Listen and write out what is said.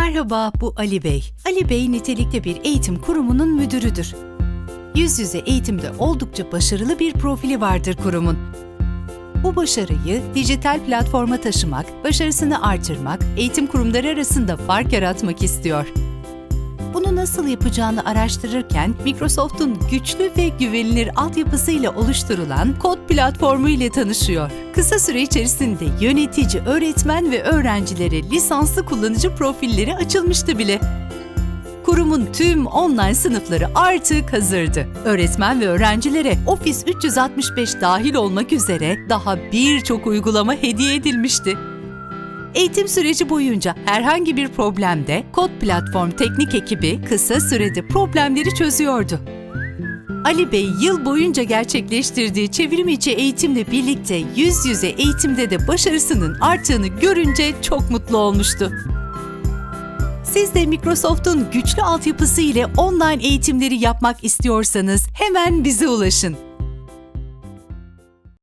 Merhaba, bu Ali Bey. Ali Bey nitelikli bir eğitim kurumunun müdürüdür. Yüz yüze eğitimde oldukça başarılı bir profili vardır kurumun. Bu başarıyı dijital platforma taşımak, başarısını artırmak, eğitim kurumları arasında fark yaratmak istiyor. Bunu nasıl yapacağını araştırırken Microsoft'un güçlü ve güvenilir altyapısıyla oluşturulan kod platformu ile tanışıyor. Kısa süre içerisinde yönetici, öğretmen ve öğrencilere lisanslı kullanıcı profilleri açılmıştı bile. Kurumun tüm online sınıfları artık hazırdı. Öğretmen ve öğrencilere Office 365 dahil olmak üzere daha birçok uygulama hediye edilmişti. Eğitim süreci boyunca herhangi bir problemde Kod Platform teknik ekibi kısa sürede problemleri çözüyordu. Ali Bey yıl boyunca gerçekleştirdiği çevrim içi eğitimle birlikte yüz yüze eğitimde de başarısının arttığını görünce çok mutlu olmuştu. Siz de Microsoft'un güçlü altyapısı ile online eğitimleri yapmak istiyorsanız hemen bize ulaşın.